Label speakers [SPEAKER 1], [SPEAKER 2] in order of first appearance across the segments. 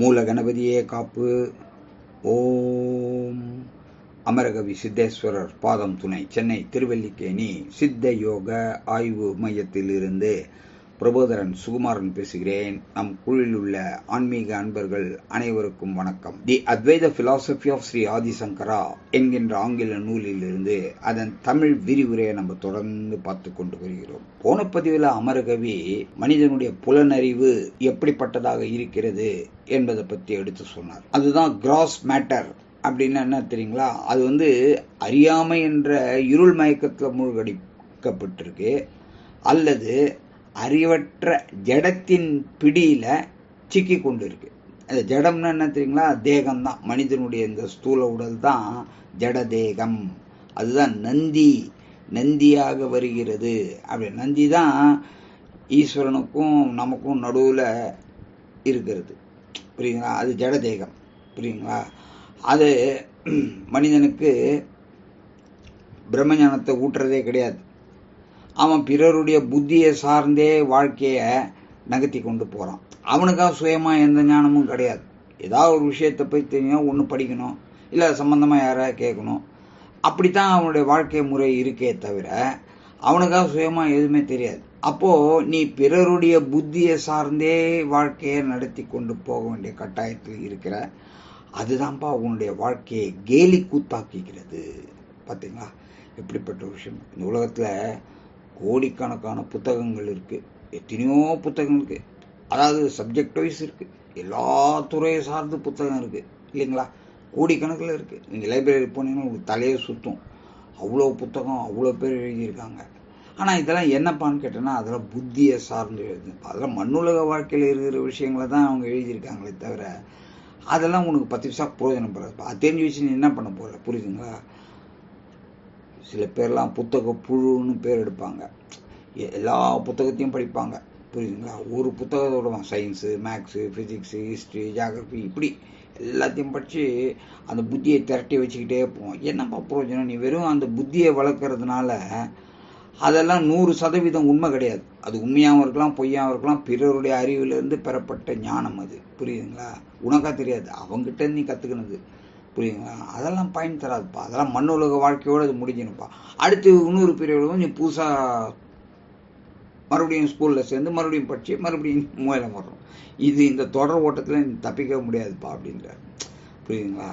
[SPEAKER 1] மூல கணபதியே காப்பு. ஓம் அமரகவி சித்தேஸ்வரர் பாதம் துணை சென்னை திருவல்லிக்கேணி சித்த யோக ஆய்வு மையத்திலிருந்து பிரபோதரன் சுகுமாரன் பேசுகிறேன். நம் குழுவில் உள்ள ஆன்மீக அன்பர்கள் அனைவருக்கும் வணக்கம். தி அத்வைத பிலாசபி ஆஃப் ஸ்ரீ ஆதிசங்கரா என்கின்ற ஆங்கில நூலிலிருந்து அதன் தமிழ் விரிவுரையை நம்ம தொடர்ந்து பார்த்து கொண்டு வருகிறோம். போன பதிவில் அமரகவி மனிதனுடைய புலனறிவு எப்படிப்பட்டதாக இருக்கிறது என்பதை பற்றி எடுத்து சொன்னார். அதுதான் கிராஸ் மேட்டர் அப்படின்னு என்ன தெரியுங்களா? அது வந்து அறியாமை என்ற இருள் மயக்கத்தில் மூழ்கடிக்கப்பட்டிருக்கு. அல்லது அறிவற்ற ஜடத்தின் பிடியில் சிக்கி கொண்டு இருக்கு அந்த ஜடம்னு என்ன தெரியுங்களா? தேகம்தான். மனிதனுடைய இந்த ஸ்தூல உடல் தான் ஜட தேகம் அதுதான் நந்தி. நந்தியாக வருகிறது. அப்படி நந்தி தான் ஈஸ்வரனுக்கும் நமக்கும் நடுவில் இருக்கிறது. புரியுங்களா அது ஜட தேகம் புரியுங்களா அது மனிதனுக்கு பிரம்மஞானத்தை ஊட்டுறதே கிடையாது. அவன் பிறருடைய புத்தியை சார்ந்தே வாழ்க்கையை நகர்த்தி கொண்டு போகிறான் அவனுக்காக சுயமாக எந்த ஞானமும் கிடையாது. ஏதாவது ஒரு விஷயத்தை போய் தெரியும் ஒன்று படிக்கணும் இல்லை சம்மந்தமாக யாராவது கேட்கணும். அப்படித்தான் அவனுடைய வாழ்க்கை முறை இருக்கே தவிர அவனுக்காக சுயமாக எதுவுமே தெரியாது. அப்போது நீ பிறருடைய புத்தியை சார்ந்தே வாழ்க்கையை நடத்தி கொண்டு போக வேண்டிய கட்டாயத்தில் இருக்கிற அதுதான்ப்பா உன்னுடைய வாழ்க்கையை கேலி கூத்தாக்கிக்கிறது பார்த்தீங்களா எப்படிப்பட்ட விஷயம். இந்த உலகத்தில் கோடிக்கணக்கான புத்தகங்கள் இருக்குது எத்தனையோ புத்தகம் இருக்குது அதாவது சப்ஜெக்ட் வைஸ் இருக்குது எல்லா துறையை சார்ந்து புத்தகம் இருக்குது இல்லைங்களா? கோடிக்கணக்கில் இருக்குது நீங்கள் லைப்ரரி போனீங்கன்னா உங்களுக்கு தலையை சுற்றும் அவ்வளோ புத்தகம் அவ்வளோ பேர் எழுதியிருக்காங்க. ஆனால் இதெல்லாம் என்னப்பான்னு கேட்டேன்னா அதெல்லாம் புத்தியை சார்ந்து எழுது. அதெல்லாம் மண்ணுலக வாழ்க்கையில் இருக்கிற விஷயங்களை தான் அவங்க எழுதியிருக்காங்களே தவிர அதெல்லாம் உனக்கு பத்து நிமிஷம் பிரயோஜனப்படாது அது தெரிஞ்சு வச்சு நீ என்ன பண்ண போகிற புரியுதுங்களா? சில பேர்லாம் புத்தக புழுன்னு பேர் எடுப்பாங்க. எல்லா புத்தகத்தையும் படிப்பாங்க. புரியுதுங்களா? ஒரு புத்தகத்தோட science maths physics history geography இப்படி எல்லாத்தையும் படித்து அந்த புத்தியை திரட்டி வச்சுக்கிட்டே போவோம். என்னப்பா பிரயோஜனம் நீ வெறும் அந்த புத்தியை வளர்க்குறதுனால அதெல்லாம் நூறு சதவீதம் உண்மை கிடையாது. அது உண்மையாகவும் இருக்கலாம் பொய்யாகவும் இருக்கலாம். பிறருடைய அறிவிலிருந்து பெறப்பட்ட ஞானம் அது. புரியுதுங்களா? உனக்கா தெரியாது. அவங்ககிட்ட நீ கற்றுக்கினது புரியுதுங்களா? அதெல்லாம் பயன் தராதுப்பா. அதெல்லாம் மண்ணுலக வாழ்க்கையோடு அது முடிஞ்சிடும்ப்பா அடுத்து இன்னொரு பிரிவில் நீ புதுசாக மறுபடியும் ஸ்கூலில் சேர்ந்து மறுபடியும் படித்து மறுபடியும் மூலம் வர்றோம். இது இந்த தொடர் ஓட்டத்தில் தப்பிக்க முடியாதுப்பா அப்படின்றார். புரியுதுங்களா?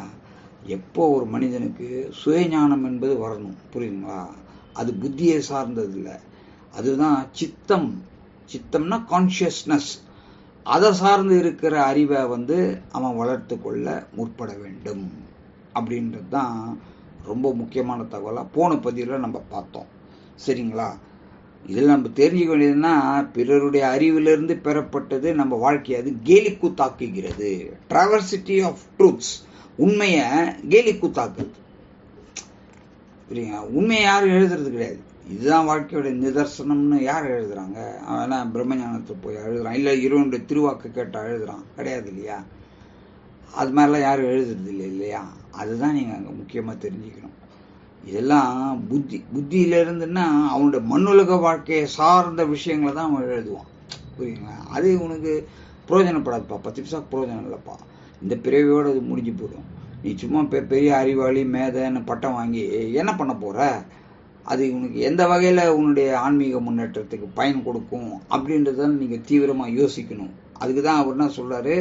[SPEAKER 1] எப்போ ஒரு மனிதனுக்கு சுயஞானம் என்பது வரணும். புரியுதுங்களா? அது புத்தியை சார்ந்தது இல்லை. அதுதான் சித்தம். சித்தம்னா கான்ஷியஸ்னஸ் அதை சார்ந்து இருக்கிற அறிவை வந்து அவன் வளர்த்து கொள்ள முற்பட வேண்டும். அப்படின்றது தான் ரொம்ப முக்கியமான தகவலாக போன பதிவில் நம்ம பார்த்தோம். சரிங்களா? இதில் நம்ம தெரிஞ்சுக்க வேண்டியதுன்னா பிறருடைய அறிவிலிருந்து பெறப்பட்டது நம்ம வாழ்க்கையை அது கேலிக்கூத்தாக்குகிறது ட்ராவர்சிட்டி ஆஃப் ட்ரூத்ஸ் உண்மையை கேலிக்கூத்தாக்குது புரியுங்க உண்மையை யாரும் எழுதுறது கிடையாது. இதுதான் வாழ்க்கையோட நிதர்சனம்னு யார் எழுதுறாங்க? அவன் பிரம்மஞானத்தை போய் எழுதுறான்? இல்லை இறைவனுடைய திருவாக்கு கேட்டால் எழுதுறான்? கிடையாது இல்லையா? அது மாதிரிலாம் யாரும் எழுதுறது இல்லை இல்லையா? அதுதான் நீங்கள் அங்கே முக்கியமாக தெரிஞ்சுக்கணும். இதெல்லாம் புத்தி. புத்தியில இருந்துன்னா அவனுடைய மண்ணுலக வாழ்க்கையை சார்ந்த விஷயங்களை தான் அவன் எழுதுவான். புரியுங்களா அது உனக்கு பிரயோஜனப்படாதுப்பா. பத்து நிமிஷம் பிரயோஜனம் இல்லைப்பா. இந்த பிறவியோடு அது முடிஞ்சு போயிடும். நீ சும்மா பெ பெரிய அறிவாளி மேதைன்னு பட்டம் வாங்கி என்ன பண்ண போகிற அது உனக்கு எந்த வகையில் உன்னுடைய ஆன்மீக முன்னேற்றத்துக்கு பயன் கொடுக்கும் அப்படின்றத நீங்கள் தீவிரமாக யோசிக்கணும். அதுக்கு தான் அவர் என்ன சொல்கிறாரு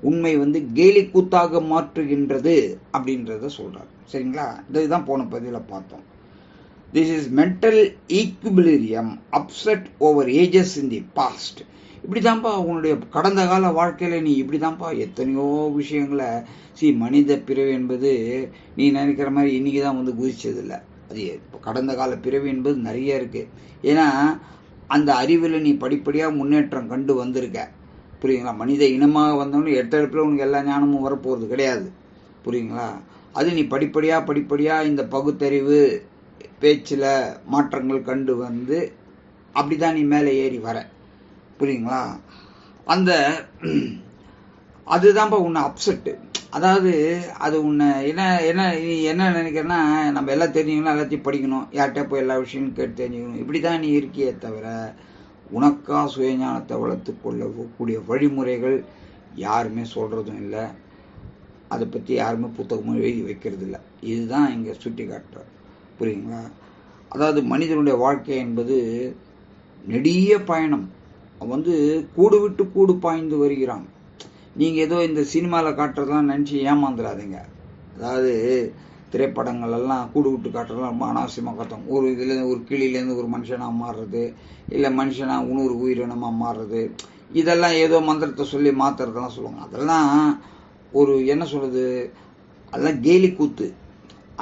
[SPEAKER 1] உண்மை வந்து கேலி கூத்தாக மாற்றுகின்றது அப்படின்றத சொல்கிறார் சரிங்களா? இதுதான் போன பதிவில் பார்த்தோம். This is mental equilibrium upset over ages in the past இப்படி தான்ப்பா உன்னுடைய கடந்த கால வாழ்க்கையில் நீ இப்படி தான்ப்பா எத்தனையோ விஷயங்களை சி மனித பிறவி என்பது நீ நினைக்கிற மாதிரி இன்றைக்கி தான் வந்து குதிச்சதில்லை. அது இப்போ கடந்த கால பிறவி என்பது நிறைய இருக்குது ஏன்னா அந்த அறிவில் நீ படிப்படியாக முன்னேற்றம் கண்டு வந்திருக்க. புரியுங்களா மனித இனமாக வந்தோன்னு எட்டெடுப்பில் உனக்கு எல்லா ஞானமும் வரப்போகிறது கிடையாது. புரியுங்களா அது நீ படிப்படியாக படிப்படியாக இந்த பகுத்தறிவு பேச்சில் மாற்றங்கள் கண்டு வந்து அப்படி தான் நீ மேலே ஏறி வர. புரியுங்களா அந்த அதுதான்ப்பா உன்னை அப்செட்டு அதாவது அது உன்னை என்ன என்ன நீ என்ன நினைக்கிறேன்னா நம்ம எல்லாம் தெரிஞ்சுக்கணும் எல்லாத்தையும் படிக்கணும் யார்கிட்ட போய் எல்லா விஷயமும் கேட்டு தெரிஞ்சுக்கணும். இப்படி தான் நீ இருக்கியே தவிர உனக்கா சுயஞானத்தை வளர்த்து கொள்ளக்கூடிய வழிமுறைகள் யாருமே சொல்கிறதும் இல்லை. அதை பற்றி யாருமே புத்தகமும் எழுதி வைக்கிறது இல்லை. இதுதான் இங்கே சுட்டி காட்டுறார் புரியுங்களா அதாவது மனிதனுடைய வாழ்க்கை என்பது நெடிய பயணம். அவன் வந்து கூடு விட்டு கூடு பாய்ந்து வருகிறான். நீங்கள் ஏதோ இந்த சினிமாவில் காட்டுறதெல்லாம் நினச்சி ஏமாந்துடாதீங்க அதாவது திரைப்படங்கள் எல்லாம் கூடு விட்டு காட்டுறதுலாம் ரொம்ப அனாவசியமாக காட்டும். ஒரு இதுலேருந்து ஒரு கிளியிலேருந்து ஒரு மனுஷனாக மாறுறது இல்லை மனுஷனாக இன்னொரு உயிரினமாக மாறுறது இதெல்லாம் ஏதோ மந்திரத்தை சொல்லி மாற்றுறதெல்லாம் சொல்லுவாங்க. அதெல்லாம் ஒரு என்ன சொல்கிறது அதெல்லாம் கேலி கூத்து.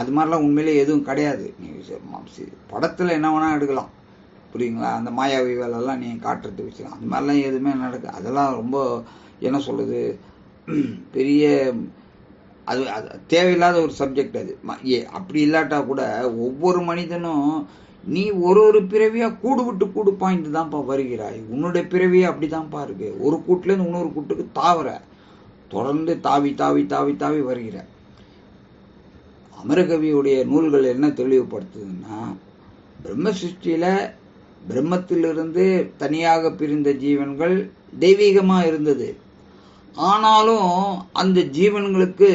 [SPEAKER 1] அது மாதிரிலாம் உண்மையிலே எதுவும் கிடையாது. நீங்கள் படத்தில் என்ன வேணால் எடுக்கலாம். புரியுங்களா? அந்த மாயாவி வேலைலாம் நீங்கள் காட்டுறது வச்சுக்கலாம். அந்த மாதிரிலாம் எதுவுமே நடக்கு அதெல்லாம் ரொம்ப என்ன சொல்கிறது பெரிய அது அது தேவையில்லாத ஒரு சப்ஜெக்ட் அது. அப்படி இல்லாட்டா கூட ஒவ்வொரு மனிதனும் நீ ஒரு ஒரு பிறவியாக கூடு விட்டு கூடு பாய்ந்து தான்ப்பா வருகிறாய். உன்னுடைய பிறவியே அப்படி தான்ப்பா இருக்கு. ஒரு கூட்டுலேருந்து இன்னொரு கூட்டுக்கு தாவற. தொடர்ந்து தாவி தாவி தாவி தாவி வருகிற. அமரகவியுடைய நூல்கள் என்ன தெளிவுபடுத்துதுன்னா பிரம்ம சிருஷ்டியில பிரம்மத்திலிருந்து தனியாக பிரிந்த ஜீவன்கள் தெய்வீகமாக இருந்தது. ஆனாலும் அந்த ஜீவன்களுக்கு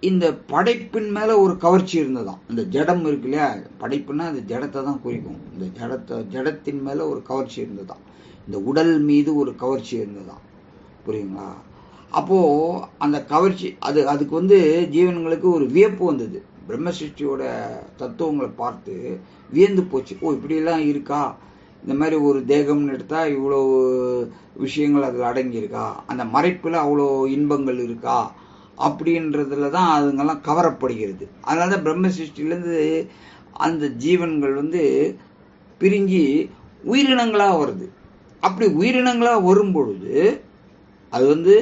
[SPEAKER 1] இந்த படைப்பின் மேல ஒரு கவர்ச்சி இருந்ததாம். இந்த ஜடம் இருக்கு இல்லையா? படைப்புன்னா அந்த ஜடத்தை தான் குறிக்கும். இந்த ஜடத்தை ஜடத்தின் மேல ஒரு கவர்ச்சி இருந்ததாம். இந்த உடல் மீது ஒரு கவர்ச்சி இருந்ததாம். புரியுங்களா? அப்போ அந்த கவர்ச்சி அது அதுக்கு வந்து ஜீவன்களுக்கு ஒரு வியப்பு வந்தது. பிரம்மசிருஷ்டியோட தத்துவங்களை பார்த்து வியந்து போச்சு. ஓ இப்படியெல்லாம் இருக்கா? இந்த மாதிரி ஒரு தேகம்னு எடுத்தால் இவ்வளோ விஷயங்கள் அதில் அடங்கியிருக்கா? அந்த மறைப்பில் அவ்வளோ இன்பங்கள் இருக்கா? அப்படின்றதுல தான் அதுங்கெல்லாம் கவரப்படுகிறது. அதனால தான் பிரம்ம சிருஷ்டிலேருந்து அந்த ஜீவன்கள் வந்து பிரிஞ்சு உயிரினங்களாக வருது. அப்படி உயிரினங்களாக வரும் பொழுது அது வந்து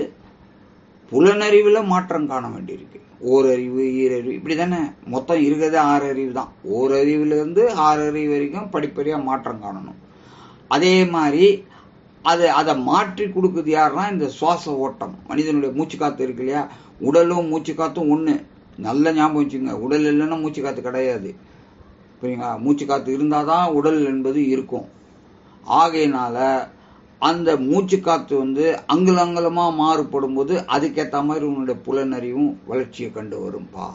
[SPEAKER 1] புலனறிவில் மாற்றம் காண வேண்டியிருக்கு. ஓரறிவு ஈரறிவு இப்படி தானே. மொத்தம் இருக்கிறதே ஆறு அறிவு தான். ஓரறிவுலேருந்து ஆறு அறிவு வரைக்கும் படிப்படியாக மாற்றம் காணணும். அதே மாதிரி அதை அதை மாற்றி கொடுக்குறது யாருன்னா இந்த சுவாச ஓட்டம். மனிதனுடைய மூச்சு காற்று இருக்கு இல்லையா? உடலும் மூச்சு காற்றும் ஒன்று நல்ல ஞாபகம் வச்சுங்க உடல் இல்லைன்னா மூச்சு காற்று கிடையாது. புரியுங்களா? மூச்சு காற்று இருந்தால் தான் உடல் என்பது இருக்கும். ஆகையினால அந்த மூச்சு காற்று வந்து அங்குல அங்குலமாக மாறுபடும் போது அதுக்கேற்ற மாதிரி உன்னுடைய புலனறிவும் வளர்ச்சியை கண்டு வரும்பா.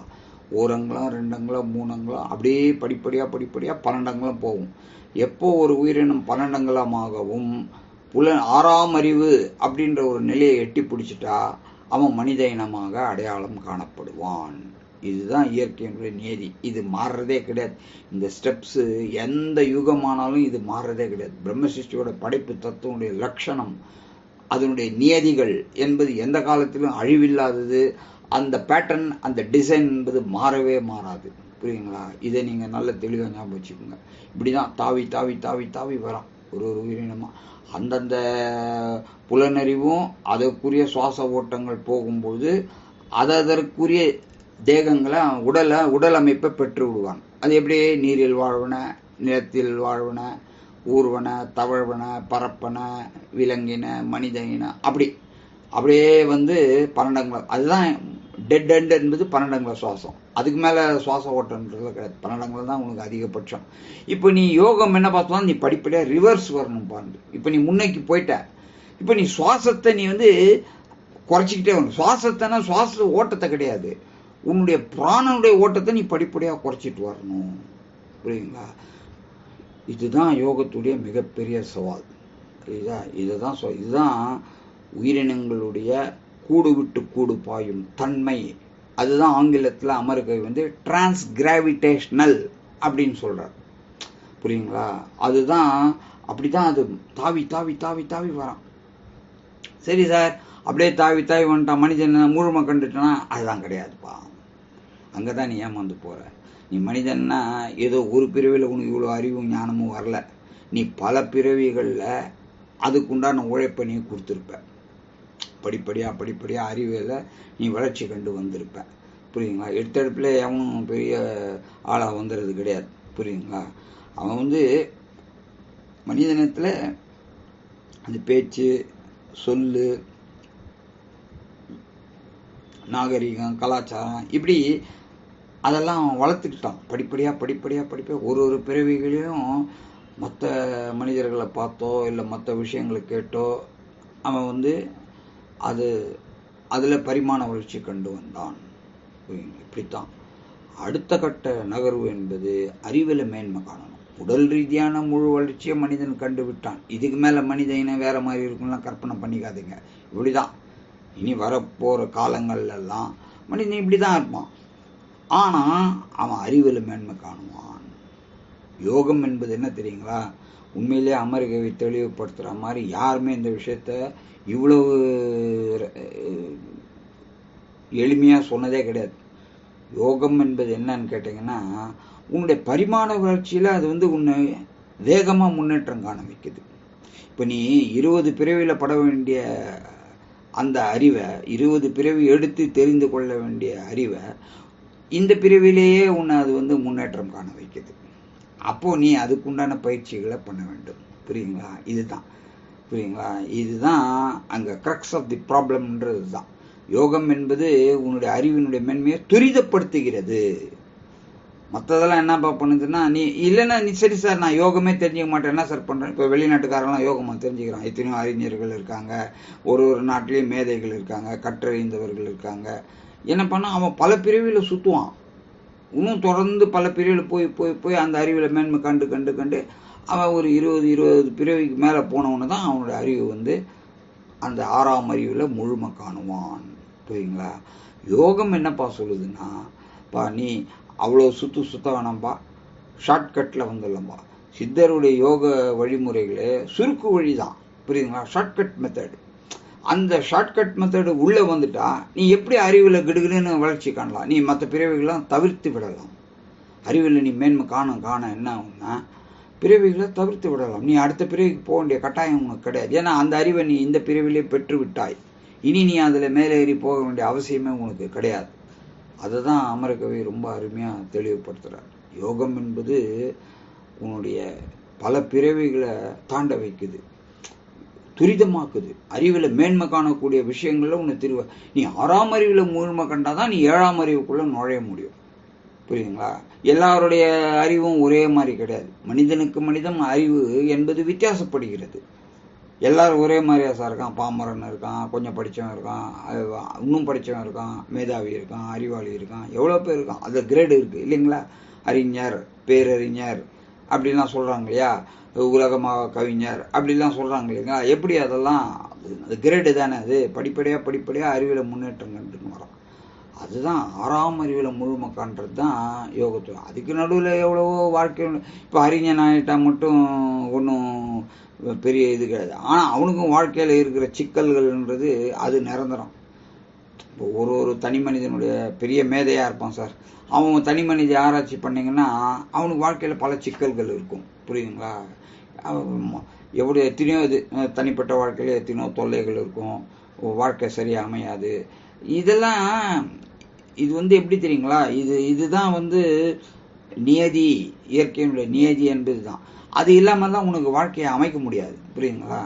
[SPEAKER 1] ஓரங்களாம் ரெண்டங்களாம் மூணங்களாம் அப்படியே படிப்படியாக படிப்படியாக பன்னெண்டங்களாம் போகும். எப்போ ஒரு உயிரினம் பன்னெண்டங்கலமாகவும் புல ஆறாம் அறிவு அப்படின்ற ஒரு நிலையை எட்டி பிடிச்சிட்டா அவன் மனித இனமாக அடையாளம் காணப்படுவான். இதுதான் இயற்கையினுடைய நியதி. இது மாறுறதே கிடையாது. இந்த ஸ்டெப்ஸு எந்த யுகமானாலும் இது மாறுறதே கிடையாது. பிரம்மசிஷ்டியோட படைப்பு தத்துவனுடைய லட்சணம் அதனுடைய நியதிகள் என்பது எந்த காலத்திலும் அழிவில்லாதது அந்த பேட்டர்ன் அந்த டிசைன் என்பது மாறவே மாறாது. புரியுங்களா இதை நீங்கள் நல்ல தெளிவாக ஞாபகம் வச்சுக்கோங்க. இப்படி தான் தாவி தாவி தாவி தாவி வரும் ஒரு ஒரு உயிரினமாக அந்தந்த புலனறிவும் அதற்குரிய சுவாச ஓட்டங்கள் போகும்போது அதற்குரிய தேகங்களை உடலை உடல் அமைப்பை பெற்று விடுவாங்க அது எப்படி? நீரில் வாழ்வன நிலத்தில் வாழ்வன ஊர்வன தவழ்வன பரப்பன விலங்கின மனித இன அப்படி. அப்படியே வந்து பன்னெண்டங்களை அதுதான் டெட் எண்ட் என்பது பன்னெண்டங்கள சுவாசம். அதுக்கு மேலே சுவாச ஓட்டம்ன்றது கிடையாது. பன்னெண்டங்கள தான் உனக்கு அதிகபட்சம். இப்போ நீ யோகம் என்ன பார்த்தோம்னா நீ படிப்படியாக ரிவர்ஸ் வரணும் பாருங்க. இப்போ நீ முன்னைக்கு போயிட்ட. இப்போ நீ சுவாசத்தை நீ வந்து குறைச்சிக்கிட்டே வரணும். சுவாசத்தைனா சுவாச ஓட்டத்தை கிடையாது. உன்னுடைய பிராணனுடைய ஓட்டத்தை நீ படிப்படியாக குறைச்சிட்டு வரணும். புரியுங்களா இதுதான் யோகத்துடைய மிகப்பெரிய சவால். புரியுதா? இதுதான் சொ இதுதான் உயிரினங்களுடைய கூடு விட்டு கூடு பாயும் தன்மை. அதுதான் ஆங்கிலத்தில் அமருகை வந்து டிரான்ஸ் கிராவிடேஷ்னல் அப்படின்னு சொல்கிறார் புரியுங்களா? அதுதான் அப்படி தான் அது தாவி தாவி தாவி தாவி வரான். சரி சார் அப்படியே தாவி தாவி வந்துட்டான். மனிதன் முழுமை கண்டுட்டானா? அதுதான் கிடையாதுப்பா. அங்கே தான் நீ ஏமாந்து போகிற நீ மனிதன்னா ஏதோ ஒரு பிறவியில் உனக்கு இவ்வளோ அறிவும் ஞானமும் வரல. நீ பல பிறவிகளில் அதுக்குண்டான உழைப்பை நீ கொடுத்துருப்ப. படிப்படியாக படிப்படியாக அறிவியல நீ வளர்ச்சி கண்டு வந்திருப்ப. புரியுங்களா எடுத்தடுப்பில் எவனும் பெரிய ஆளாக வந்துடுறது கிடையாது. புரியுங்களா அவன் வந்து மனிதனத்தில் அந்த பேச்சு சொல்லு நாகரிகம் கலாச்சாரம் இப்படி அதெல்லாம் வளர்த்துக்கிட்டான். படிப்படியாக படிப்படியாக படிப்படியாக ஒரு ஒரு பிறவிகளையும் மற்ற மனிதர்களை பார்த்தோ இல்லை மற்ற விஷயங்களை கேட்டோ அவன் வந்து அது அதில் பரிமாண வளர்ச்சி கண்டு வந்தான். இப்படித்தான். அடுத்த கட்ட நகர்வு என்பது அறிவில மேன்மை காணணும். உடல் ரீதியான முழு வளர்ச்சியை மனிதன் கண்டு விட்டான். இதுக்கு மேலே மனித இனம் வேறு மாதிரி இருக்கும்லாம் கற்பனை பண்ணிக்காதீங்க. இப்படிதான். இனி வரப்போகிற காலங்கள்லாம் மனிதன் இப்படி தான் இருப்பான். ஆனால் அவன் அறிவில் மேன்மை காணுவான். யோகம் என்பது என்ன தெரியுங்களா? உண்மையிலே அமெரிக்காவை தெளிவுபடுத்துகிற மாதிரி யாருமே இந்த விஷயத்த இவ்வளவு எளிமையாக சொன்னதே கிடையாது. யோகம் என்பது என்னன்னு கேட்டிங்கன்னா உன்னுடைய பரிமாண வளர்ச்சியில் அது வந்து உன்னை வேகமாக முன்னேற்றம் காண வைக்குது. இப்போ நீ இருபது பிறவியில் பட வேண்டிய அந்த அறிவை இருபது பிறவி எடுத்து தெரிந்து கொள்ள வேண்டிய அறிவை இந்த பிறவிலேயே உன்னை அது வந்து முன்னேற்றம் காண வைக்குது. அப்போ நீ அதுக்குண்டான பயிற்சிகளை பண்ண வேண்டும். புரியுங்களா? இதுதான். புரியுங்களா? இதுதான் அங்க க்ரக்ஸ் ஆஃப் தி ப்ராப்ளம்ன்றது தான். யோகம் என்பது உன்னுடைய அறிவினுடைய மென்மையை துரிதப்படுத்துகிறது. மற்றதெல்லாம் என்னப்பா பண்ணுதுன்னா நீ இல்லைன்னா நீ சரி சார் நான் யோகமே தெரிஞ்சுக்க மாட்டேன். என்ன சார் பண்ணுறேன் இப்போ வெளிநாட்டுக்காரங்களாம் யோகமாக தெரிஞ்சுக்கிறான் எத்தனையோ அறிஞர்கள் இருக்காங்க. ஒரு ஒரு நாட்டிலையும் மேதைகள் இருக்காங்க. கற்றறிந்தவர்கள் இருக்காங்க. என்ன பண்ணால் அவன் பல பிரிவில் சுற்றுவான் இன்னும் தொடர்ந்து பல பிரிவில் போய் போய் போய் அந்த அறிவில் மேன்மை கண்டு கண்டு கண்டு அவன் ஒரு இருபது இருபது பிறவிக்கு மேலே போனவனு தான் அவனோட அறிவு வந்து அந்த ஆறாம் அறிவில் முழுமை காணுவான். புரியுங்களா யோகம் என்னப்பா சொல்லுதுன்னா பா நீ அவ்வளோ சுத்து சுத்த வேணாம்பா. ஷார்ட்கட்டில் வந்துடலாம்ப்பா சித்தருடைய யோக வழிமுறைகளே சுருக்கு வழி தான் புரியுதுங்களா? ஷார்ட்கட் மெத்தடு அந்த ஷார்ட்கட் மெத்தடு உள்ளே வந்துட்டா நீ எப்படி அறிவில் கிடுகிடுன்னு வளர்ச்சி காணலாம். நீ மற்ற பிறவிகளாம் தவிர்த்து விடலாம். அறிவில் நீ மேன்மை காண காண என்ன ஆகும்னா பிறவிகளை தவிர்த்து விடலாம். நீ அடுத்த பிறவிக்கு போக வேண்டிய கட்டாயம் உனக்கு கிடையாது. ஏன்னா அந்த அறிவை நீ இந்த பிறவிலே பெற்று விட்டாய். இனி நீ அதில் மேலேறி போக வேண்டிய அவசியமே உனக்கு கிடையாது. அதை தான் அமரகவி ரொம்ப அருமையாக தெளிவுபடுத்துகிறார் யோகம் என்பது உன்னுடைய பல பிறவிகளை தாண்ட வைக்குது. துரிதமாக்குது. அறிவில் மேன்மை காணக்கூடிய விஷயங்களில் உன்னை திருவ நீ ஆறாம் அறிவில் முழுமை கண்டாதான் நீ ஏழாம் அறிவுக்குள்ளே நுழைய முடியும். புரியுதுங்களா? எல்லாருடைய அறிவும் ஒரே மாதிரி கிடையாது. மனிதனுக்கு மனிதன் அறிவு என்பது வித்தியாசப்படுகிறது. எல்லாரும் ஒரே மாதிரியா சார் இருக்கான்? பாமரன் இருக்கான் கொஞ்சம் படித்தவன் இருக்கான் இன்னும் படித்தவன் இருக்கான் மேதாவி இருக்கான் அறிவாளி இருக்கான் எவ்வளோ பேர் இருக்கான்? அது கிரேடு இருக்குது இல்லைங்களா? அறிஞர் பேரறிஞர் அப்படிலாம் சொல்கிறாங்க இல்லையா உலகமாக கவிஞர் அப்படிலாம் சொல்கிறாங்க இல்லைங்களா எப்படி அதெல்லாம் அது- அது கிரேடு தானே அது. படிப்படியாக படிப்படியாக அறிவியல் முன்னேற்றம் வரும் வரோம் அதுதான் ஆறாம் அறிவில் முழுமக்கான்றது தான் யோகத்துவம் அதுக்கு நடுவில் எவ்வளவோ வாழ்க்கை இப்போ அறிஞன் ஆகிட்டா மட்டும் ஒன்றும் பெரிய இது கிடையாது. ஆனால் அவனுக்கும் வாழ்க்கையில் இருக்கிற சிக்கல்கள்ன்றது அது நிரந்தரம். ஒரு ஒரு தனி மனிதனுடைய பெரிய மேதையாக இருப்பான் சார். அவன் தனி மனித ஆராய்ச்சி பண்ணிங்கன்னா அவனுக்கு வாழ்க்கையில் பல சிக்கல்கள் இருக்கும். புரியுதுங்களா? எவ்வளோ எத்தனையோ இது தனிப்பட்ட வாழ்க்கையில் எத்தனையோ தொல்லைகள் இருக்கும். வாழ்க்கை சரியாக அமையாது. இதெல்லாம் இது வந்து எப்படி தெரியுங்களா? இது இதுதான் வந்து நியதி இயற்கையினுடைய நியதி என்பது தான் அது இல்லாமல் தான் உனக்கு வாழ்க்கையை அமைக்க முடியாது. புரியுங்களா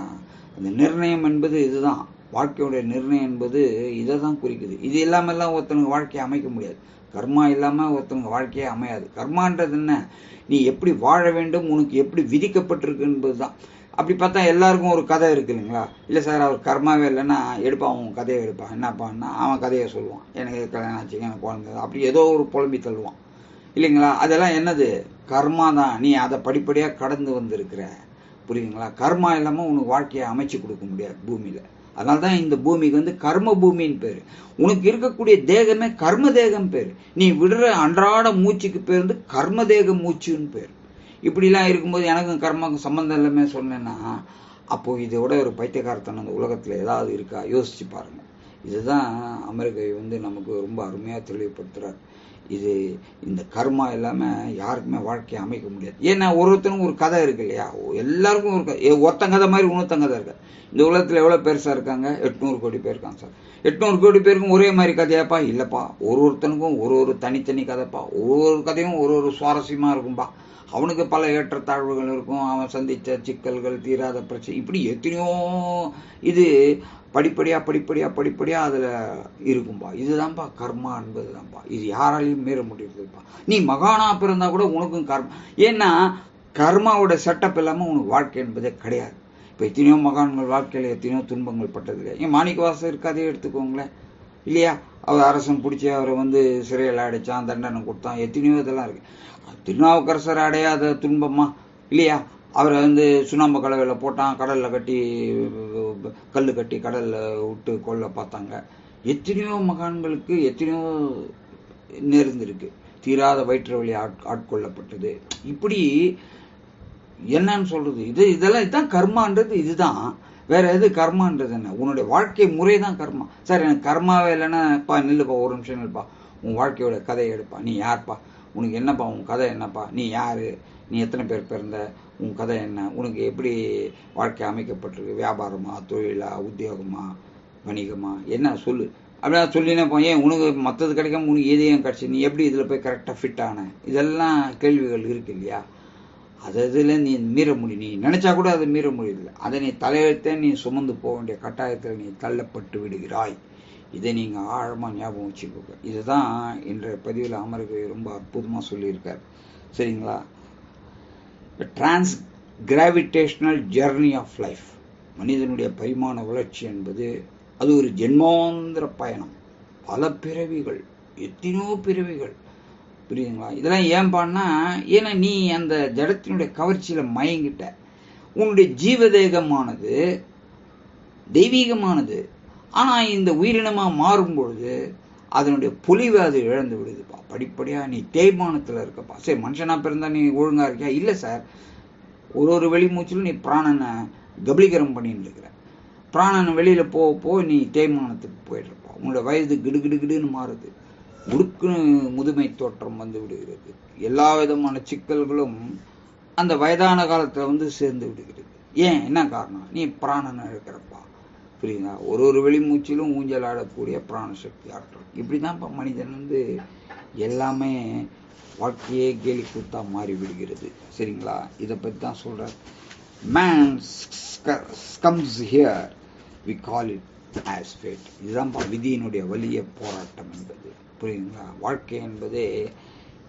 [SPEAKER 1] அந்த நிர்ணயம் என்பது இதுதான். வாழ்க்கையுடைய நிர்ணயம் என்பது இதை தான் குறிக்குது. இது இல்லாமல்லாம் ஒருத்தனுக்கு வாழ்க்கையை அமைக்க முடியாது. கர்மா இல்லாமல் ஒருத்தனுக்கு வாழ்க்கையே அமையாது. கர்மான்றது என்ன? நீ எப்படி வாழ வேண்டும் உனக்கு எப்படி விதிக்கப்பட்டிருக்கு என்பது தான் அப்படி பார்த்தா எல்லாருக்கும் ஒரு கதை இருக்கு இல்லைங்களா? இல்லை சார் அவர் கர்மாவே இல்லைன்னா எடுப்பான் அவன் கதையை எடுப்பான் என்னப்பான்னா அவன் கதையை சொல்லுவான். எனக்கு கல்யாணம் ஆச்சுங்க எனக்கு குழந்தை. அப்படி ஏதோ ஒரு புலம்பி தள்ளுவான். இல்லைங்களா? அதெல்லாம் என்னது? கர்மா தான். நீ அதை படிப்படியாக கடந்து வந்திருக்கிற. புரியுதுங்களா? கர்மா இல்லாமல் உனக்கு வாழ்க்கையை அமைச்சு கொடுக்க முடியாது பூமியில். அதனால தான் இந்த பூமிக்கு வந்து கர்ம பூமின்னு பேர். உனக்கு இருக்கக்கூடிய தேகமே கர்ம தேகம் பேர். நீ விடுற அன்றாட மூச்சுக்கு பேர் வந்து கர்ம தேக மூச்சுன்னு பேர். இப்படிலாம் இருக்கும்போது எனக்கும் கர்மாக்கும் சம்மந்தம் இல்லாமே சொன்னேன்னா அப்போ இதை விட ஒரு பைத்தியகாரத்தனம் அந்த உலகத்தில் ஏதாவது இருக்கா? யோசிச்சு பாருங்க. இதுதான் அமெரிக்கை வந்து நமக்கு ரொம்ப அருமையாக தெளிவுபடுத்துகிறார் இது இந்த கர்மா இல்லாமல் யாருக்குமே வாழ்க்கையை அமைக்க முடியாது. ஏன்னா ஒருத்தனுக்கும் ஒரு கதை இருக்கு இல்லையா? எல்லாருக்கும் ஒரு கதை ஒருத்தன் கதை மாதிரி இன்னொருத்தன் கதை இருக்கு. இந்த உலகத்தில் எவ்வளோ பெருசாக இருக்காங்க? எட்நூறு கோடி பேர் இருக்காங்க சார். எட்நூறு கோடி பேருக்கும் ஒரே மாதிரி கதையாப்பா? இல்லைப்பா. ஒரு ஒருத்தனுக்கும் ஒரு ஒரு தனித்தனி கதைப்பா. ஒரு ஒரு கதையும் ஒரு ஒரு சுவாரஸ்யமாக இருக்கும்பா. அவனுக்கு பல ஏற்றத்தாழ்வுகள் இருக்கும். அவன் சந்தித்த சிக்கல்கள் தீராத பிரச்சனை. இப்படி எத்தனையோ இது படிப்படியாக படிப்படியாக படிப்படியாக அதில் இருக்கும்பா. இதுதான்ப்பா கர்மா என்பதுதான்ப்பா இது யாராலையும் மீற முடியறதுப்பா நீ மகானாக பிறந்தால் கூட உனக்கும் கர்மா. ஏன்னா கர்மாவோட செட்டப் இல்லாமல் உனக்கு வாழ்க்கை என்பதே கிடையாது. இப்போ எத்தனையோ மகான்கள் வாழ்க்கையில் எத்தனையோ துன்பங்கள் பட்டது இல்லையா ஏன் மாணிக்கவாசர் இருக்காதே எடுத்துக்கோங்களேன். இல்லையா? அவர் அரசன் பிடிச்சி அவரை வந்து சிறையில் அடைச்சான் தண்டனை கொடுத்தான் எத்தனையோ இதெல்லாம் இருக்குது திருநாவுக்கரசர் அடையாத துன்பமா? இல்லையா? அவரை வந்து சுண்ணாம்பு கலவையில் போட்டான் கடலில் கட்டி கல் கட்டி கடலில் விட்டு கொல்ல பார்த்தாங்க. எத்தனையோ மகான்களுக்கு எத்தனையோ நேர்ந்திருக்கு தீராத வயிற்று வழி ஆட் ஆட்கொள்ளப்பட்டது. இப்படி என்னன்னு சொல்றது? இது இதெல்லாம் இதுதான் கர்மான்றது இதுதான். வேற எது கர்மான்றது என்ன? உன்னுடைய வாழ்க்கை முறை தான் கர்மா. சார் எனக்கு கர்மாவே இல்லைன்னாப்பா நில்லுப்பா ஒரு நிமிஷம் நில்லுப்பா. உன் வாழ்க்கையோட கதையை எடுப்பா. நீ யார்ப்பா? உனக்கு என்னப்பா? உன் கதை என்னப்பா? நீ யாரு? நீ எத்தனை பேர் பிறந்த? உன் கதை என்ன? உனக்கு எப்படி வாழ்க்கை அமைக்கப்பட்டிருக்கு? வியாபாரமா தொழிலா உத்தியோகமா வணிகமா? என்ன சொல்லு. அப்படின்னா சொல்லினே ஏன் உனக்கு மற்றது கிடைக்காம உனக்கு எதையும் கிடச்சி? நீ எப்படி இதில் போய் கரெக்டாக ஃபிட் ஆன? இதெல்லாம் கேள்விகள் இருக்கு இல்லையா? அது இதில் நீ மீற முடியும் நீ நினைச்சா கூட அதை மீற முடியல. அதை நீ தலையெழுத்தே நீ சுமந்து போக வேண்டிய கட்டாயத்தில் நீ தள்ளப்பட்டு விடுகிறாய். இதை நீங்கள் ஆழமாக ஞாபகம் வச்சுக்கோங்க. இதுதான் இன்றைய பதிவில் அமர்கவி ரொம்ப அற்புதமாக சொல்லியிருக்கார். சரிங்களா? Trans gravitational journey of life மனிதனுடைய பரிமாண வளர்ச்சி என்பது அது ஒரு ஜென்மாந்திர பயணம். பல பிறவிகள் எத்தனையோ பிறவிகள் புரியுதுங்களா? இதெல்லாம் ஏன் ஏன்னா நீ அந்த ஜடத்தினுடைய கவர்ச்சியில் மயங்கிட்ட. உன்னுடைய ஜீவதேகமானது தெய்வீகமானது ஆனால் இந்த உயிரினமாக மாறும் பொழுது அதனுடைய பொலிவை அது இழந்து விடுதுப்பா. படிப்படியாக நீ தேய்மானத்தில் இருக்கப்பா. சரி மனுஷனா பிறந்தா நீ ஒழுங்காக இருக்கியா? இல்லை சார் ஒரு ஒரு வெளிமூச்சிலும் நீ பிராணனை கபலீகரம் பண்ணிட்டு இருக்கிற. பிராணன் வெளியில் போக போக நீ தேய்மானத்துக்கு போயிடுறப்பா. உன்னோட வயது கிடு கிடு கிடுன்னு மாறுது. முறுக்கு முதுமை தோற்றம் வந்து விடுகிறது. எல்லா விதமான சிக்கல்களும் அந்த வயதான காலத்தில் வந்து சேர்ந்து விடுகிறது. ஏன்? என்ன காரணம்? நீ பிராணனை இருக்கிறப்பா. புரியுதா? ஒரு ஒரு வெளிமூச்சிலும் ஊஞ்சல் ஆடக்கூடிய பிராண சக்தி ஆற்றல் இப்படிதான்ப்பா மனிதன் வந்து எல்லாமே வாழ்க்கையே கேலி கூத்தா மாறி விடுகிறது. சரிங்களா? இதை பற்றி தான் சொல்றார் man comes here we call it as fate இதுதான்ப்பா விதியினுடைய வலிய போராட்டம் என்பது. புரியுங்களா வாழ்க்கை என்பதே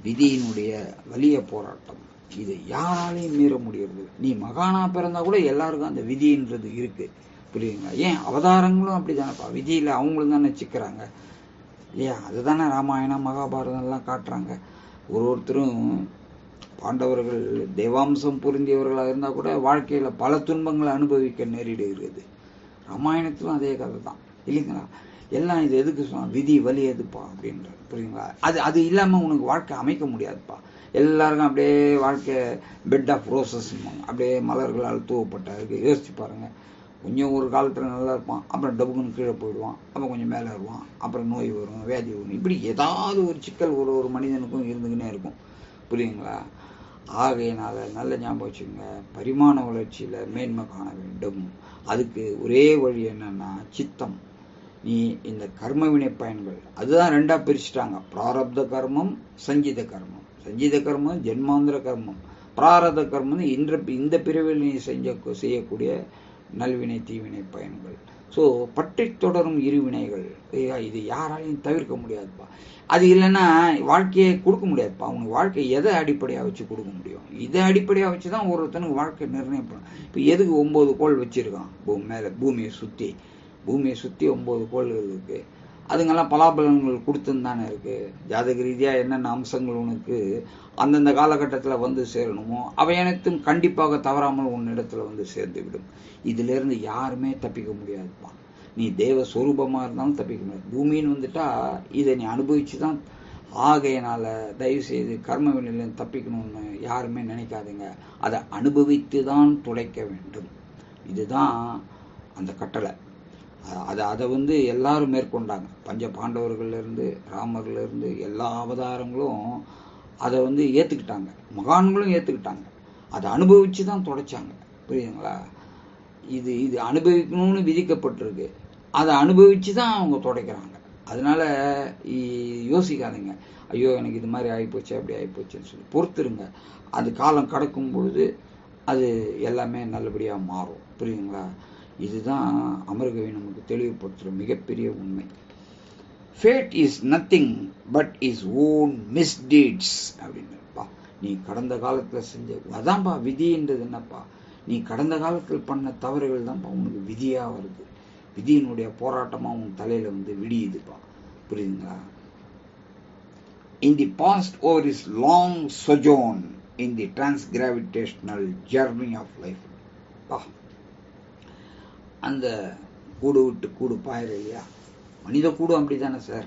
[SPEAKER 1] விதியினுடைய வலிய போராட்டம். இது யாராலையும் மீற முடியறது நீ மகானா பிறந்தா கூட எல்லாருக்கும் அந்த விதின்றது இருக்கு. புரியுதுங்களா? ஏன்? அவதாரங்களும் அப்படிதானப்பா. விதியில அவங்களும் தானே சிக்கிறாங்க. இல்லையா? அதுதானே ராமாயணம் மகாபாரதம் எல்லாம் காட்டுறாங்க. ஒரு ஒருத்தரும் பாண்டவர்கள் தேவாம்சம் புரிந்தியவர்களாக இருந்தால் கூட வாழ்க்கையில் பல துன்பங்களை அனுபவிக்க நேரிடுகிறது. ராமாயணத்திலும் அதே கதை தான் இல்லைங்களா? எல்லாம் இது எதுக்கு சொன்னா விதி வலி எதுப்பா அப்படின்றது புரியுங்களா? அது அது இல்லாமல் உனக்கு வாழ்க்கை அமைக்க முடியாதுப்பா. எல்லாருக்கும் அப்படியே வாழ்க்கை பெட் ஆஃப் ரோசஸ் அப்படியே மலர்களால் தூவப்பட்ட இருக்கு யோசிச்சு பாருங்க. கொஞ்சம் ஒரு காலத்தில் நல்லா இருப்பான் அப்புறம் டபுக்குன்னு கீழே போயிடுவான் அப்புறம் கொஞ்சம் மேலே வருவான் அப்புறம் நோய் வரும் வியாதி வரும். இப்படி ஏதாவது ஒரு சிக்கல் ஒரு ஒரு மனிதனுக்கும் இருந்துக்கினே இருக்கும். புரியுங்களா? ஆகையினால நல்ல ஞாபகம் வச்சுக்கோங்க. பரிமாண வளர்ச்சியில் மேன்மை காண வேண்டும். அதுக்கு ஒரே வழி என்னன்னா சித்தம். நீ இந்த கர்ம வினை பயன்கள். அதுதான் ரெண்டா பிரிச்சுட்டாங்க. பிராரப்த கர்மம் சஞ்சீத கர்மம். சஞ்சீத கர்மம் ஜென்மாந்திர கர்மம். பிராரத கர்மம் இன்ற இந்த பிரிவில் நீ செஞ்ச செய்யக்கூடிய நல்வினை தீவினை பயன்கள். ஸோ பற்றி தொடரும் இருவினைகள் இது யாராலையும் தவிர்க்க முடியாதுப்பா. அது இல்லைன்னா வாழ்க்கையை கொடுக்க முடியாதுப்பா. அவனுக்கு வாழ்க்கை எதை அடிப்படையாக வச்சு கொடுக்க முடியும்? இதை அடிப்படையாக வச்சு தான் ஒருத்தனுக்கு வாழ்க்கை நிர்ணயம் பண்ணும் இப்போ எதுக்கு ஒம்பது கோள் வச்சிருக்கான்? பூ மேலே பூமியை சுற்றி பூமியை சுற்றி ஒன்பது கோள்கள் இருக்கு. அதுங்கெல்லாம் பலாபலன்கள் கொடுத்துன்னு தானே இருக்கு. ஜாதக ரீதியாக என்னென்ன அம்சங்கள் உனக்கு அந்தந்த காலகட்டத்தில் வந்து சேரணுமோ அவை அனைத்தும் கண்டிப்பாக தவறாமல் உன்னிடத்துல வந்து சேர்ந்து விடும் யாருமே தப்பிக்க முடியாதுப்பா. நீ தேவ சொரூபமாக இருந்தாலும் தப்பிக்க முடியாது. பூமின்னு வந்துட்டா இதை நீ அனுபவிச்சு தான் ஆகையினால தயவுசெய்து கர்ம வினையிலிருந்து தப்பிக்கணும்னு யாருமே நினைக்காதீங்க. அதை அனுபவித்து தான் துடைக்க வேண்டும். இதுதான் அந்த கட்டளை. அதை அதை வந்து எல்லாரும் மேற்கொண்டாங்க. பஞ்ச பாண்டவர்கள்லேருந்து ராமர்லேருந்து இருந்து எல்லா அவதாரங்களும் அதை வந்து ஏற்றுக்கிட்டாங்க மகான்களும் ஏற்றுக்கிட்டாங்க அதை அனுபவித்து தான் தொடச்சாங்க புரியுதுங்களா? இது இது அனுபவிக்கணும்னு விதிக்கப்பட்டிருக்கு. அதை அனுபவித்து தான் அவங்க துடைக்கிறாங்க அதனால் யோசிக்காதீங்க. ஐயோ எனக்கு இது மாதிரி ஆகிப்போச்சு அப்படி ஆகிப்போச்சுன்னு சொல்லி பொறுத்துருங்க. அது காலம் கடக்கும் பொழுது அது எல்லாமே நல்லபடியாக மாறும். புரியுதுங்களா? இதுதான் அமர்கவி நமக்கு தெளிவுபடுத்துகிற மிகப்பெரிய உண்மை. Fate is nothing but is own misdeeds அப்படின்னுப்பா. நீ கடந்த காலத்தில் செஞ்ச அதான்ப்பா விதின்றது என்னப்பா? நீ கடந்த காலத்தில் பண்ண தவறுகள் தான்ப்பா உனக்கு விதியாக வருது விதியினுடைய போராட்டமாக உன் தலையில் வந்து விடியுதுப்பா. புரியுதுங்களா? In the past over is long long in the the gravitational journey of life பா. அந்த கூடு விட்டு கூடு பாயிரு இல்லையா மனித கூடும் அப்படி தானே சார்?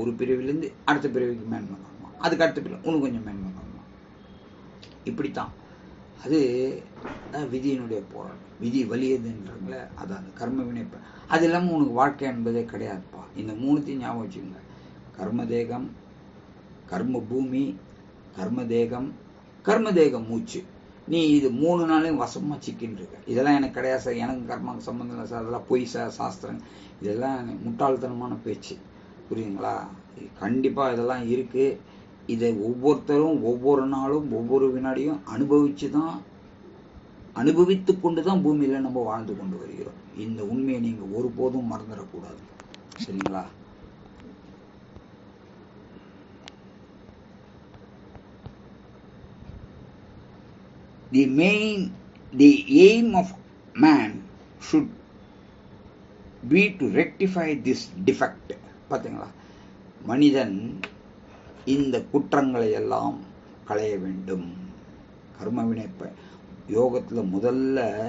[SPEAKER 1] ஒரு பிரிவிலேருந்து அடுத்த பிரிவுக்கு மேன்மை காணுமா அதுக்கு அடுத்த பிரிவு இன்னும் கொஞ்சம் மேன்மை காணுமா இப்படித்தான். அது விதியினுடைய போராட்டம். விதி வலியதுன்றாங்களே அது அந்த கர்ம வினைப்ப. அது இல்லாமல் உனக்கு வாழ்க்கை என்பதே கிடையாதுப்பா. இந்த மூணுத்தையும் ஞாபகம் வச்சுக்கோங்க. கர்ம தேகம் கர்ம பூமி கர்ம தேகம் கர்ம தேகம் மூச்சு. நீ இது மூணு நாளையும் வசமாக சிக்கின்னு இருக்க இதெல்லாம் எனக்கு கிடையாது சார். எனக்கு கர்மாவுக்கு சம்மந்தம் இல்லை சார். அதெல்லாம் பொய் சார். சாஸ்திரம். இதெல்லாம் முட்டாள்தனமான பேச்சு. புரியுதுங்களா? இது இதெல்லாம் இருக்குது இதை ஒவ்வொருத்தரும் ஒவ்வொரு நாளும் ஒவ்வொரு வினாடியும் அனுபவித்து தான் அனுபவித்து கொண்டு தான் பூமியில் நம்ம வாழ்ந்து கொண்டு வருகிறோம். இந்த உண்மையை நீங்கள் ஒருபோதும் மறந்துடக்கூடாது. சரிங்களா? The main the aim of man should be to rectify this defect. பார்த்தீங்களா மனிதன் இந்த குற்றங்களை எல்லாம் களைய வேண்டும். கர்மவினை யோகத்தில் முதல்ல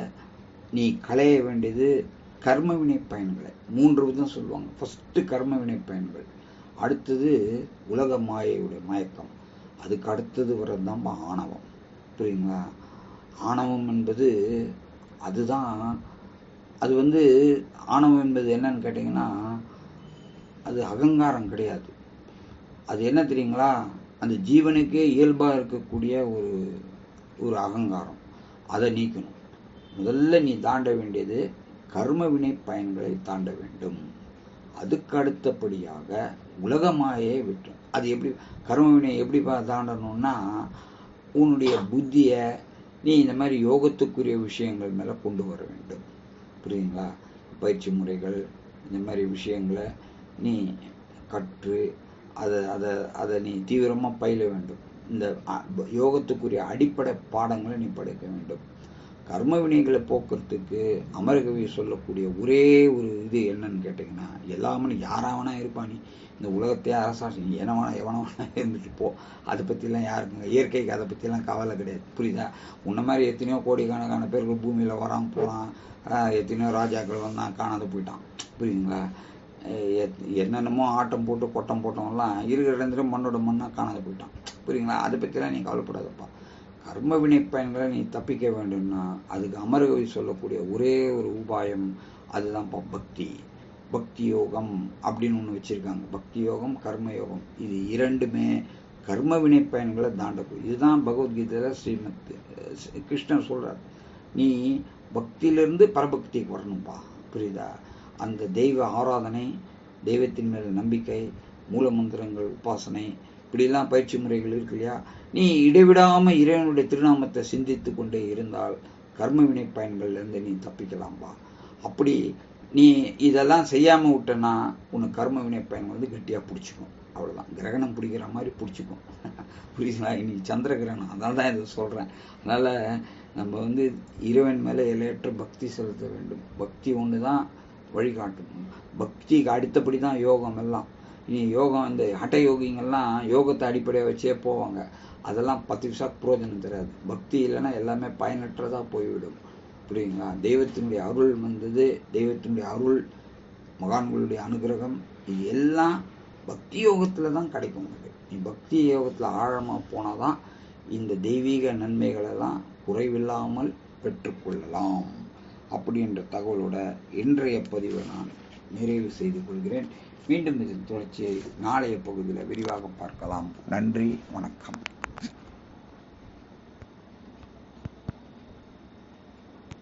[SPEAKER 1] நீ களைய வேண்டியது கர்மவினை பயன்களை. மூன்று விதம் சொல்லுவாங்க. ஃபஸ்ட்டு கர்மவினை பயன்கள். அடுத்தது உலக மாயையுடைய மயக்கம். அதுக்கு அடுத்தது வரது தான் ஆணவம் புரியுங்களா ஆணவம் என்பது அதுதான். அது வந்து ஆணவம் என்பது என்னன்னு கேட்டிங்கன்னா அது அகங்காரம் கிடையாது. அது என்ன தெரியுங்களா? அந்த ஜீவனுக்கே இயல்பாக இருக்கக்கூடிய ஒரு ஒரு அகங்காரம். அதை நீக்கணும். முதல்ல நீ தாண்ட வேண்டியது கர்ம வினை பயன்களை தாண்ட வேண்டும். அதுக்கு அடுத்தபடியாக உலகமாயே விட்டு அது எப்படி கர்ம வினை எப்படி தாண்டணும்னா உன்னுடைய புத்தியை நீ இந்த மாதிரி யோகத்துக்குரிய விஷயங்கள் மேலே கொண்டு வர வேண்டும். புரியுதுங்களா? பயிற்சி முறைகள் இந்த மாதிரி விஷயங்களை நீ கற்று அதை அதை அதை நீ தீவிரமாக பயில வேண்டும். இந்த யோகத்துக்குரிய அடிப்படை பாடங்களை நீ படிக்க வேண்டும். கர்ம வினைகளை போக்குறதுக்கு அமரகவி சொல்லக்கூடிய ஒரே ஒரு இது என்னன்னு கேட்டிங்கன்னா எல்லாமே யாராவனா இருப்பா நீ. இந்த உலகத்தையே அரசாட்சி நீ என்ன இருந்துட்டு போ. அதை பற்றிலாம் யாருக்குங்க? இயற்கைக்கு அதை பற்றிலாம் கவலை கிடையாது. புரியுதா? உன்ன மாதிரி எத்தனையோ கோடிக்கணக்கான பேர்கள் பூமியில் வரான் போகிறான் எத்தனையோ ராஜாக்கள் வந்தான் காணாத போயிட்டான். புரியுதுங்களா? என்னென்னமோ ஆட்டம் போட்டு கொட்டம் போட்டவங்கலாம் இருக்கிற இடத்துல மண்ணோட மண்ணாக காணாத போயிட்டான். புரியுங்களா அதை பற்றிலாம் நீ கவலைப்படாதப்பா. கர்ம வினைப்பயன்களை நீ தப்பிக்க வேண்டும்னா அதுக்கு அமரகவி சொல்லக்கூடிய ஒரே ஒரு உபாயம் அதுதான் பக்தி. பக்தி யோகம் அப்படின்னு ஒன்று வச்சுருக்காங்க. பக்தி யோகம் கர்ம யோகம். இது இரண்டுமே கர்ம வினை பயன்களை தாண்டக்கூடிய இதுதான் பகவத்கீதையில் ஸ்ரீமத் கிருஷ்ணன் சொல்கிறார் நீ பக்தியிலிருந்து பரபக்திக்கு வரணும்ப்பா புரியுதா? அந்த தெய்வ ஆராதனை தெய்வத்தின் மேல் நம்பிக்கை மூலமந்திரங்கள் உபாசனை இப்படிலாம் பயிற்சி முறைகள் இருக்கு இல்லையா? நீ இடைவிடாமல் இறைவனுடைய திருநாமத்தை சிந்தித்து கொண்டே இருந்தால் கர்ம வினை பயன்கள்லேருந்து நீ தப்பிக்கலாம்பா அப்படி நீ இதெல்லாம் செய்யாமல் விட்டனா உனக்கு கர்ம வினை பயன் வந்து கெட்டியாக பிடிச்சிக்கும். அவ்வளோதான் கிரகணம் பிடிக்கிற மாதிரி பிடிச்சிக்கும். புரியுதுங்களா? இன்னைக்கு சந்திர கிரகணம். அதனால தான் இதை சொல்கிறேன் அதனால் நம்ம வந்து இறைவன் மேலே எல்லையற்ற பக்தி செலுத்த வேண்டும். பக்தி ஒன்று தான் வழிகாட்டும். பக்திக்கு அடுத்தபடி தான் யோகம் எல்லாம். இனி யோகம் இந்த ஹட்ட யோகிங்கெல்லாம் யோகத்தை அடிப்படையாக வச்சே போவாங்க. அதெல்லாம் பத்து நிமிஷம் புரோஜனம் தெரியாது பக்தி இல்லைன்னா எல்லாமே பயனற்றதாக போய்விடும். புரியுங்களா தெய்வத்தினுடைய அருள் வந்தது தெய்வத்தினுடைய அருள் மகான்களுடைய அனுகிரகம் இது எல்லாம் பக்தி யோகத்தில் தான் கிடைக்கும் உனக்கு. நீ பக்தி யோகத்தில் ஆழமாக போனால் தான் இந்த தெய்வீக நன்மைகளெல்லாம் குறைவில்லாமல் பெற்றுக்கொள்ளலாம். அப்படின்ற தகவலோட இன்றைய பதிவை நான் நிறைவு செய்து கொள்கிறேன். மீண்டும் இதன் தொடர்ச்சியை நாளைய பகுதியில் விரிவாக பார்க்கலாம். நன்றி வணக்கம்.